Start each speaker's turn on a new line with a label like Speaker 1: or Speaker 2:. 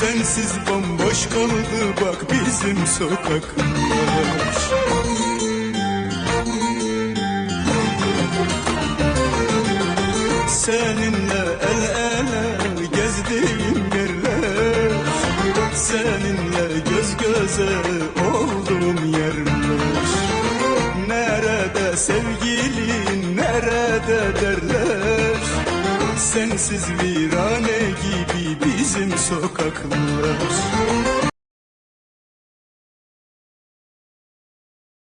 Speaker 1: Sensiz bomboş kaldı bak bizim sokaklar Seninle el ele gezdiğim yerler. Seninle göz göze olduğum yerler. Nerede sevgilin nerede derler Sensiz virane gibi bizim sokaklar